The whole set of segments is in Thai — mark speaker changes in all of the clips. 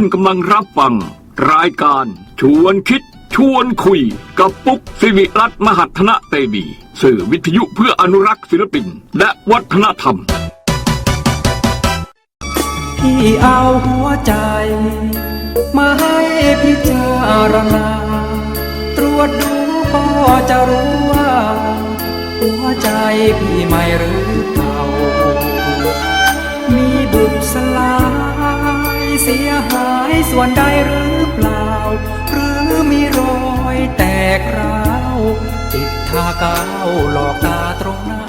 Speaker 1: านกำลังรับฟัง รายการชวนคิดชวนคุย กับปุ๊กสิริรัตน์มหัฒนะเตมีสื่อวิทยุเพื่ออนุรักษ์ศิลปิน และวัฒนธรรม
Speaker 2: พี่เอาหัวใจ มาให้พิจารณา ตรวจดูก็จะรู้ว่า หัวใจพี่ไม่หรือเปล่ามีบุบสลาย เสียหายส่วนใดหรือเปล่า หรือมีรอยแตกร้าวติดทากาวหลอกตาตรงหน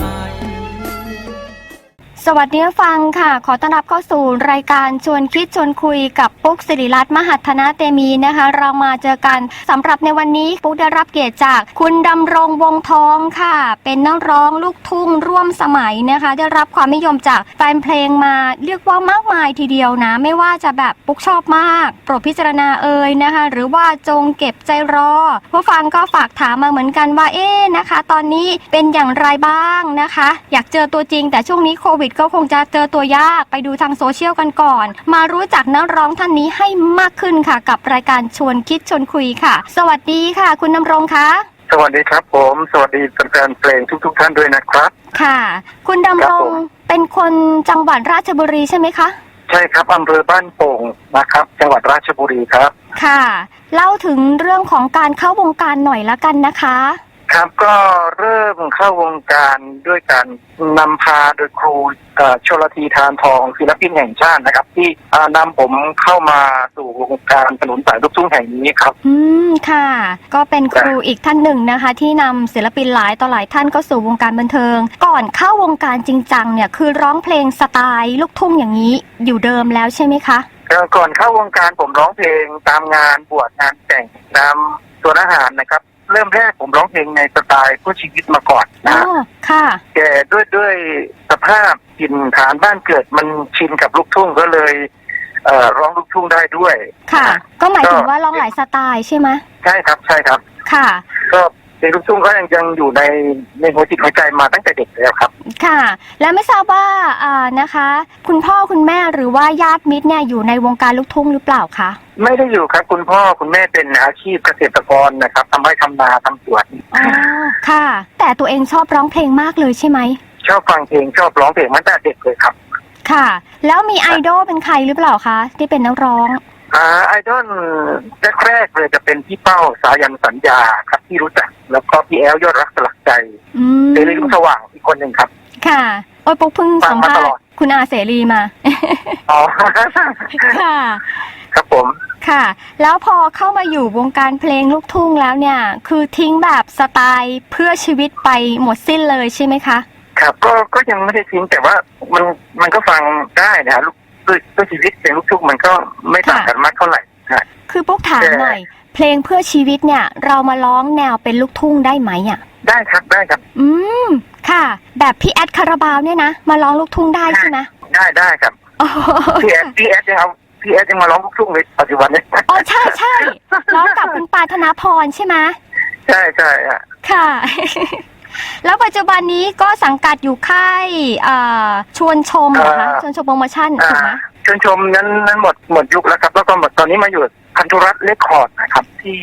Speaker 3: สวัสดีฟังค่ะ ขอต้อนรับเข้าสู่รายการชวนคิดชวนคุยกับปุ๊กสิริรัตน์มหัฒนาเตมีนะคะ เรามาเจอกันสำหรับในวันนี้ปุ๊กได้รับเกียรติจาก คุณดำรงวงทองค่ะ เป็นนักร้องลูกทุ่งร่วมสมัยนะคะ ได้รับความนิยมจากแฟนเพลงมาเรียกว่ามากมายทีเดียวนะ ไม่ว่าจะแบบปุ๊กชอบมาก โปรดพิจารณาเอ่ยนะคะ หรือว่าจงเก็บใจรอผู้ฟังก็ฝากถามมาเหมือนกันว่าเอ๊ะนะคะ ตอนนี้เป็นอย่างไรบ้างนะคะ อยากเจอตัวจริงแต่ช่วงนี้โควิดก็คงจะเจอตัวยากไปดูทางโซเชียลกันก่อน มารู้จักนักร้องท่านนี้ให้มากขึ้นค่ะ กับรายการชวนคิดชวนคุยค่ะ สวัสดีค่ะ คุณน้ำรงคะ
Speaker 4: สวัสดีครับผม สวัสดีแฟนๆเพลงทุกๆท่านด้วยนะครับ
Speaker 3: ค่ะ คุณดำ
Speaker 4: ครั
Speaker 3: ร
Speaker 4: บ
Speaker 3: ง
Speaker 4: ผม
Speaker 3: เป็นคนจังหวัดราชบุรีใช่ไหมคะ
Speaker 4: ใช่ครับอำเภอบ้านโป่งนะครับ จังหวัดราชบุรีครับ
Speaker 3: ค่ะ เล่าถึงเรื่องของการเข้าวงการหน่อยละกันนะคะ
Speaker 4: ครับก็เริ่มเข้าวงการด้วยการนำพาโดยครูเอ่อชลทีทานทองศิลปินแห่งชาตินะครับ ที่อ่านำผมเข้ามาสู่วงการถนนสายลูกทุ่งแห่งนี้ครับ
Speaker 3: อืมค่ะ ก็เป็นครูอีกท่านหนึ่งนะคะ ที่นำศิลปินหลายต่อหลายท่านเข้าสู่วงการบันเทิง ก่อนเข้าวงการจริงจังเนี่ยคือร้องเพลงสไตล์ลูกทุ่งอย่างนี้อยู่เดิมแล้วใช่ไหมคะ
Speaker 4: ก่อนเข้าวงการผมร้องเพลงตามงานบวชงานแต่งตามสวนอาหารนะครับ เริ่มแรกผมร้องเพลงในสไตล์เพื่อชีวิตมาก่อน
Speaker 3: อ๋
Speaker 4: นะ
Speaker 3: อค่ะ
Speaker 4: แต่ด้วยด้วยสภาพถิ่นฐานบ้านเกิดมันชินกับลูกทุ่งก็เลย เอ่อร้องลูกทุ่งได้ด้วย
Speaker 3: ค่ะ
Speaker 4: นะ
Speaker 3: ก็หมายถึงว่าร้องหลายสไตล์ใช่ไหม
Speaker 4: ใช่ครับใช่ครับ
Speaker 3: ค่ะ
Speaker 4: ก็ เพลงลูกทุ่งก็ยังยังอยู่ในในหัวจิตหัวใจมาตั้งแต่เด็กแล้วครับ
Speaker 3: ค่ะ แล้วไม่ทราบว่าอ่านะคะ คุณพ่อคุณแม่หรือว่าญาติมิตรเนี่ยอยู่ในวงการลูกทุ่งหรือเปล่าคะ
Speaker 4: ไม่ได้อยู่ครับ คุณพ่อคุณแม่เป็นอาชีพเกษตรกรนะครับทำไร่ทำนาทำสวน
Speaker 3: อ๋อค่ะ แต่ตัวเองชอบร้องเพลงมากเลยใช่ไหม
Speaker 4: ชอบฟังเพลงชอบร้องเพลงมาตั้งแต่เด็กเลยครับ
Speaker 3: ค่ะ แล้วมีไอดอลเป็นใครหรือเปล่าคะที่เป็นนักร้อง
Speaker 4: อ่าไอดอลแรกๆเลยจะเป็นพี่เป้าสายันสัญญาครับที่รู้จัก แล้วก็พี่แอลยอดรักสลักใจ
Speaker 3: อืม
Speaker 4: เสรีรุ่งสว่างอีกคนหนึ่งครับ
Speaker 3: ค่ะโอ้ยปุ๊กเพิ่ง
Speaker 4: ฟั
Speaker 3: สั
Speaker 4: ง
Speaker 3: ม
Speaker 4: มา
Speaker 3: ภา
Speaker 4: ต
Speaker 3: ษ
Speaker 4: ลอ
Speaker 3: ณ์
Speaker 4: ด
Speaker 3: คุณอาเสรีมา
Speaker 4: อ๋อ
Speaker 3: ค่ะ
Speaker 4: ครับผม
Speaker 3: ค่ะ แล้วพอเข้ามาอยู่วงการเพลงลูกทุ่งแล้วเนี่ย คือทิ้งแบบสไตล์เพื่อชีวิตไปหมดสิ้นเลยใช่ไหมคะ
Speaker 4: ครับก็ก็ยังไม่ได้ทิ้งแต่ว่ามันมันก็ฟังได้นะฮะลูก ด้วยด้วยชีวิตเพลงลูกทุ่งมันก็ไม่ต่างกันมากเท่าไหร่นะ
Speaker 3: คือปุ๊กถาม
Speaker 4: แต่
Speaker 3: หน่อย เพลงเพื่อชีวิตเนี่ย เรามาร้องแนวเป็นลูกทุ่งได้ไหมอะ
Speaker 4: ได้ครับได้ครับ
Speaker 3: อืมค่ะ แบบพี่แอดคาราบาวเนี่ยนะมาร้องลูกทุ่งได้ใช่ไหม
Speaker 4: ได้ได้ครับ
Speaker 3: อ๋อ
Speaker 4: พี่แอดพี่แอดยังเอาพี่แอดยังมาร้องลูกทุ่งเลยปัจจุบันเนี่ย
Speaker 3: อ๋อใช่ใช่ร้องกับคุณปาธนาพรใช่ไหม
Speaker 4: ใช่ใช่ฮะ
Speaker 3: ค่ะ แล้วปัจจุบันนี้ก็สังกัดอยู่ค่ายเอ่อชวนชมเหรอคะชวนชมโปรโมชั่น
Speaker 4: อ่า
Speaker 3: ถูกไหม
Speaker 4: เชิญชมนั้นนั้นหมดหมดยุคแล้วครับ แล้วก็หมดตอนนี้มาอยู่พันธุรัตน์เลคคอร์ดนะครับ ที่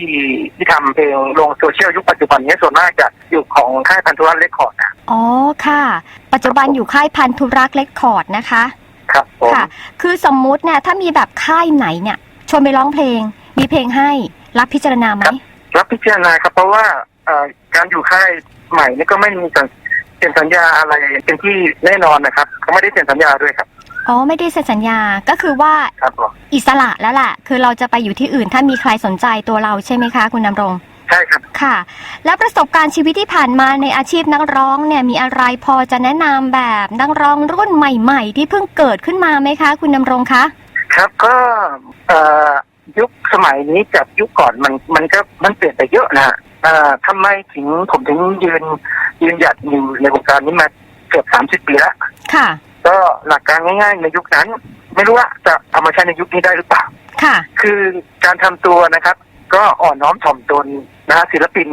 Speaker 4: ที่ทำเพลงลงโซเชียลยุคปัจจุบันนี้ส่วนมากจะอยู่ของค่ายพันธุรัตน์เลคคอร์ดนะ
Speaker 3: อ๋อค่ะ ปัจจุบันอยู่ค่ายพันธุรักษ์เล็กคอร์ดนะคะ
Speaker 4: ครับผม
Speaker 3: ค่ะ คือสมมุติเนี่ยถ้ามีแบบค่ายไหนเนี่ยชวนไปร้องเพลง มีเพลงให้รับพิจารณาไหม
Speaker 4: รับพิจารณาครับเพราะว่าเอ่อ การอยู่ค่ายใหม่นี่ก็ไม่มีสัญเซ็นสัญญาอะไรเป็นที่แน่นอนนะครับเขาไม่ได้เซ็นสัญญาด้วยครับ
Speaker 3: อ๋อไม่ได้เซ็นสัญญาก็คือว่า
Speaker 4: ครับผม
Speaker 3: อิสระแล้วแหละคือเราจะไปอยู่ที่อื่นถ้ามีใครสนใจตัวเราใช่ไหมคะ คุณดำรง
Speaker 4: ใช่ครับ
Speaker 3: ค่ะ แล้วประสบการณ์ชีวิตที่ผ่านมาในอาชีพนักร้องเนี่ยมีอะไรพอจะแนะนำแบบนักร้องรุ่นใหม่ๆ ที่เพิ่งเกิดขึ้นมาไหมคะ คุณดำรงคะ
Speaker 4: ครับก็เอ่อยุคสมัยนี้กับยุคก่อนมันมันก็มันเปลี่ยนไปเยอะนะเอ่อทำไมถึงผมถึงยืนยืนหยัดอยู่ในวงการนี้มาเกือบสามสิบปีแล้ว
Speaker 3: ค่ะ
Speaker 4: ก็หลักการง่ายๆในยุคนั้น ไม่รู้ว่าจะเอามาใช้ในยุคนี้ได้หรือเปล่า
Speaker 3: ค่ะ
Speaker 4: คือการทำตัวนะครับ ก็อ่อนน้อมถ่อมตนนะฮะศิลปิน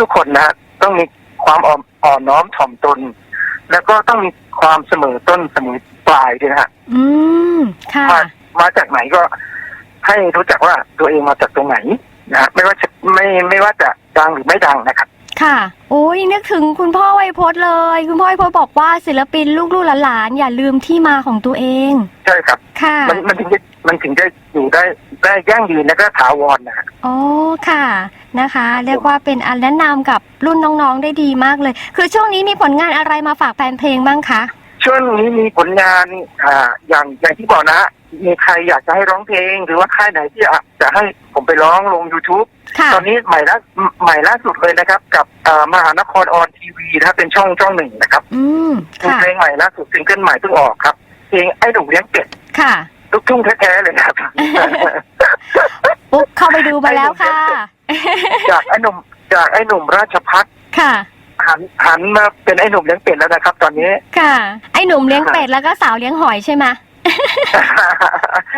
Speaker 4: ทุกๆ คนนะฮะต้องมีความอ่อนอ่อนน้อมถ่อมตน แล้วก็ต้องมีความเสมอต้นเสมอปลายด้วยนะฮะ
Speaker 3: อืมค่ะ
Speaker 4: มามาจากไหนก็ให้รู้จักว่าตัวเองมาจากตรงไหนนะฮะไม่ว่าจะไม่ไม่ว่าจะ ดังหรือไม่ดังนะครับ
Speaker 3: ค่ะ โอ้ยนึกถึงคุณพ่อไวยพจน์เลย คุณพ่อไวยพจน์บอกว่าศิลปินลูกๆหลานๆอย่าลืมที่มาของตัวเอง
Speaker 4: ใช่ครับ
Speaker 3: ค่ะ
Speaker 4: มันมันถึงจะมันถึงจะอยู่ได้ได้ยั่งยืนและก็ถาวรนะฮะ
Speaker 3: อ๋อค่ะนะคะ เรียกว่าเป็นอันแนะนำกับรุ่นน้องๆได้ดีมากเลย คือช่วงนี้มีผลงานอะไรมาฝากแฟนเพลงบ้างคะ
Speaker 4: ช่วงนี้มีผลงานอ่าอย่างอย่างที่บอกนะฮะมีใครอยากจะให้ร้องเพลง หรือว่าค่ายไหนที่อยากจะให้ผมไปร้องลง YouTube
Speaker 3: ค่ะ
Speaker 4: ตอนนี้ใหม่ล่าใหม่ล่าสุดเลยนะครับ กับอ่ามหานครออนทีวีนะครับเป็นช่องช่องหนึ่งนะครับ
Speaker 3: อืม
Speaker 4: เป็น
Speaker 3: ค่ะ
Speaker 4: เพลงใหม่ล่าสุดซิงเกิลใหม่เพิ่งออกครับเพลงไอ้หนุ่มเลี้ยงเป็ด
Speaker 3: ค่ะ
Speaker 4: ลูกทุ่งแท้ๆเลยนะครับ
Speaker 3: ปุ๊บเข้าไปดูมาแล้วค่ะ
Speaker 4: จากไอ้หนุ่มจากไอ้หนุ่มราชพัฒ
Speaker 3: ค่ะ
Speaker 4: หันหันมาเป็นไอ้หนุ่มเลี้ยงเป็ดแล้วนะครับ ตอนนี้
Speaker 3: ค่ะ ไอ้หนุ่มเลี้ยงเป็ดแล้วก็สาวเลี้ยงหอยใช่ไหม
Speaker 4: ไ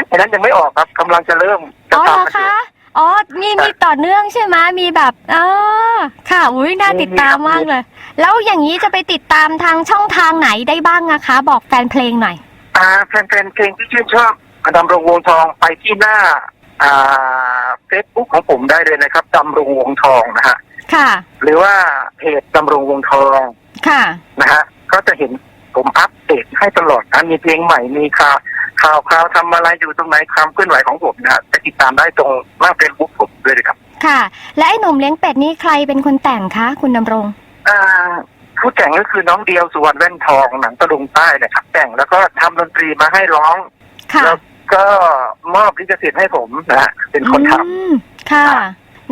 Speaker 4: อ้นั้นยังไม่ออกครับกำลังจะเริ่มจะ
Speaker 3: อ๋อเหรอ
Speaker 4: ทำกันอยู่
Speaker 3: คะอ๋อมีมีต่อเนื่องใช่ไหมมีแบบอ๋อค่ะอุ้ยน่าติดตามมากเลย แล้วอย่างนี้จะไปติดตามทางช่องทางไหนได้บ้างอะคะ บอกแฟนเพลงหน่อย
Speaker 4: อ่าแฟนๆเพลงที่ชื่นชอบดำรงวงทองไปที่หน้า อ่าเฟซบุ๊กของผมได้เลยนะครับดำรงวงทองนะฮะ
Speaker 3: ค่ะ
Speaker 4: หรือว่าเพจดำรงวงทอง
Speaker 3: ค่ะ
Speaker 4: นะฮะก็จะเห็น ผมอัปเดตให้ตลอดนะมีเพลงใหม่มีข่าวข่าวข่าวทำอะไรอยู่ตรงไหนความเคลื่อนไหวของผมนะฮะจะติดตามได้ตรงหน้าเฟซบุ๊กผมด้วยเลยครับ
Speaker 3: ค่ะ และไอ้หนุ่มเลี้ยงเป็ดนี่ใครเป็นคนแต่งคะคุณดำรง
Speaker 4: อ่าผู้แต่งก็คือน้องเดียวสุวรรณแว่นทองหนังตะลุงใต้นะครับ แต่งแล้วก็ทำดนตรีมาให้ร้อง
Speaker 3: ค่ะ
Speaker 4: แล้วก็มอบลิขสิทธิ์ให้ผมนะฮะเป็นคนท
Speaker 3: อืมค่ะ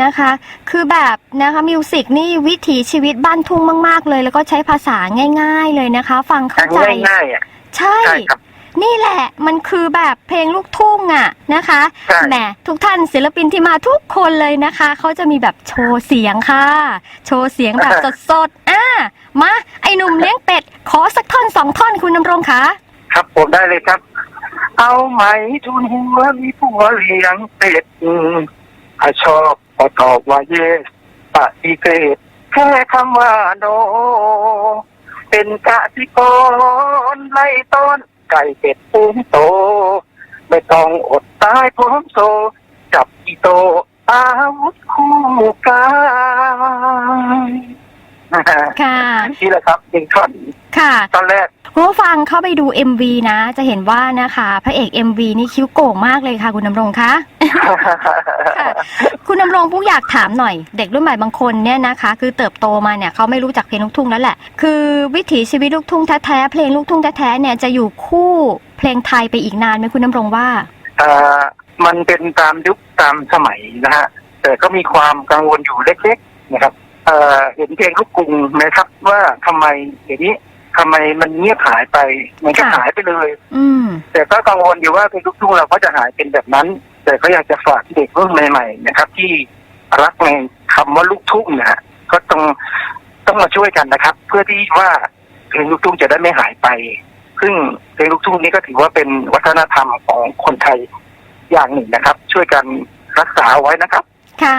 Speaker 3: นะคะ คือแบบนะคะมิวสิกนี่วิถีชีวิตบ้านทุ่งมาก ๆ เลย แล้วก็ใช้ภาษาง่าย ๆ เลยนะคะ ฟังำเข้าใจ
Speaker 4: ง่ายๆอะ
Speaker 3: ใช่
Speaker 4: ใช่ครับ
Speaker 3: นี่แหละมันคือแบบเพลงลูกทุ่งอะนะคะ
Speaker 4: ใช่
Speaker 3: แหมทุกท่านศิลปินที่มาทุกคนเลยนะคะเขาจะมีแบบโชว์เสียงค่ะ โชว์เสียงแบบสดๆอะมาไอหนุ่มเลี้ยงเป็ด ขอสักท่อนสองท่อนคุณดำรงคะ
Speaker 4: ครับผมได้เลยครับ เอาไหมทุนหัวมีผัวเลี้ยงเป็ดอืมถ้าชอบ ก็ตอบว่าเยสปฏิเสธแค่คำว่าโน เป็นกะทิกรไล่ต้นไก่เป็ดปุ้งโต ไม่ต้องอดตายพร้อมโซ จับอีโตอาวุธคู่กาย
Speaker 3: ค่ะ
Speaker 4: นี่แหละครับหนึ่งท่อน
Speaker 3: ค่ะ
Speaker 4: ตอนแรก
Speaker 3: คุณผู้ฟังเข้าไปดู MV นะ จะเห็นว่านะคะ พระเอก MV นี่คิ้วโก่งมากเลยค่ะ คุณดำรงคะ ค่ะคุณดำรงปุ๊กอยากถามหน่อย เด็กรุ่นใหม่บางคนเนี่ยนะคะ คือเติบโตมาเนี่ยเขาไม่รู้จักเพลงลูกทุ่งแล้วแหละ คือวิถีชีวิตลูกทุ่งแท้ๆเพลงลูกทุ่งแท้ๆเนี่ยจะอยู่คู่เพลงไทยไปอีกนานไหมคุณดำรงว่า
Speaker 4: เอ่อมันเป็นตามยุคตามสมัยนะฮะแต่ก็มีความกังวลอยู่เล็ก ๆ นะครับเอ่อเห็นเพลงลูกกรุงไหมครับว่าทำไมเดี๋ยวนี้ทำไมมันเงียบหายไป มันก็
Speaker 3: ค่ะ
Speaker 4: หายไปเลย
Speaker 3: อืม
Speaker 4: แต่ก็กังวลอยู่ว่าเพลงลูกทุ่งเราก็จะหายเป็นแบบนั้น แต่ก็อยากจะฝากเด็กรุ่นใหม่ๆนะครับ ที่รักในคำว่าลูกทุ่งนะฮะก็ต้องต้องมาช่วยกันนะครับ เพื่อที่ว่าเพลงลูกทุ่งจะได้ไม่หายไป ซึ่งเพลงลูกทุ่งนี้ก็ถือว่าเป็นวัฒนธรรมของคนไทยอย่างหนึ่งนะครับ ช่วยกันรักษาเอาไว้นะครับ
Speaker 3: ค่ะ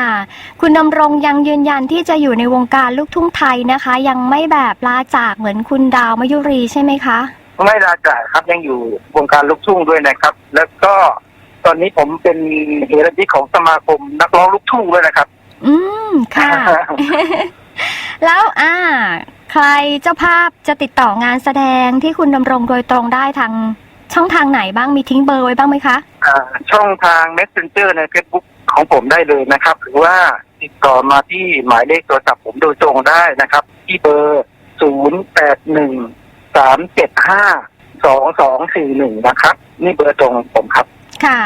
Speaker 3: คุณดำรงยังยืนยันที่จะอยู่ในวงการลูกทุ่งไทยนะคะ ยังไม่แบบลาจากเหมือนคุณดาวมยุรีใช่ไหมคะ
Speaker 4: ไม่ลาจากครับยังอยู่วงการลูกทุ่งด้วยนะครับ แล้วก็ ตอนนี้ผมเป็นเฮรันยิกของสมาคมนักร้องลูกทุ่งด้วยนะครับ
Speaker 3: อืม ค่ะ แล้วอ่า ใครเจ้าภาพจะติดต่องานแสดงที่คุณดำรงโดยตรงได้ทางช่องทางไหนบ้างมีทิ้งเบอร์ไว้บ้างไหมคะ
Speaker 4: อ่า ช่องทาง Messenger ใน Facebook ของผมได้เลยนะครับ หรือว่าติดต่อมาที่หมายเลขโทรศัพท์ผมโดยตรงได้นะครับ ที่เบอร์ 0 8 1 3 7 5 2 2 4 1 นะครับ นี่เบอร์ตรงผมครับ
Speaker 3: ค่ะ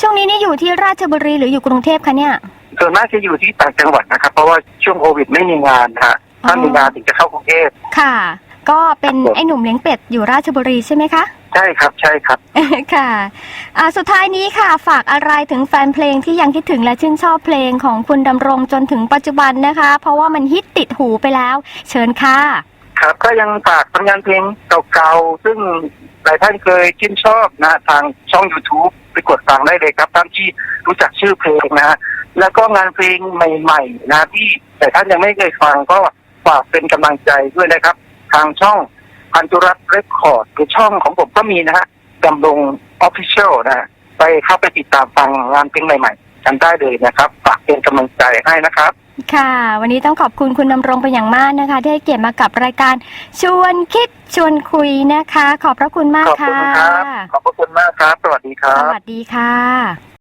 Speaker 3: ช่วงนี้นี่อยู่ที่ราชบุรีหรืออยู่กรุงเทพคะเนี่ย
Speaker 4: ส่วนมากจะอยู่ที่ต่างจังหวัดนะครับ เพราะว่าช่วงโควิดไม่มีงานนะฮะถ้ามีงานถึงจะเข้ากรุงเทพ
Speaker 3: ค่ะ ก็เป็น
Speaker 4: ครับผม
Speaker 3: ไอ้หนุ่มเลี้ยงเป็ดอยู่ราชบุรีใช่ไหมคะ
Speaker 4: ใช่ครับใช่ครับ
Speaker 3: ค่ะอ่าสุดท้ายนี้ค่ะ ฝากอะไรถึงแฟนเพลงที่ยังคิดถึงและชื่นชอบเพลงของคุณดำรงจนถึงปัจจุบันนะคะ เพราะว่ามันฮิตติดหูไปแล้ว เชิญค่ะ
Speaker 4: ครับก็ยังฝากผลงานเพลงเก่าๆ ซึ่งหลายท่านเคยชื่นชอบนะทางช่อง YouTube ไปกดฟังได้เลยครับท่านที่รู้จักชื่อเพลงนะฮะแล้วก็งานเพลงใหม่ๆนะที่แต่ท่านยังไม่เคยฟังก็ฝากเป็นกำลังใจด้วยนะครับ ทางช่องพันธุรัตเรคคอร์ดหรือช่องของผมก็มีนะฮะดำรงออฟฟิเชียลนะฮะไปเข้าไปติดตามฟังงานเพลงใหม่ๆ กันได้เลยนะครับฝากเป็นกำลังใจให้นะครับ
Speaker 3: ค่ะ วันนี้ต้องขอบคุณคุณดำรงเป็นอย่างมากนะคะ ที่ให้เกียรติมากับรายการชวนคิดชวนคุยนะคะ ขอบพระคุณมาก
Speaker 4: ขอบคุ
Speaker 3: ค่ะ
Speaker 4: ณครับ ขอบพระคุณมากครับ สวัสดีครั
Speaker 3: ส
Speaker 4: บ
Speaker 3: วัสดีค่ะ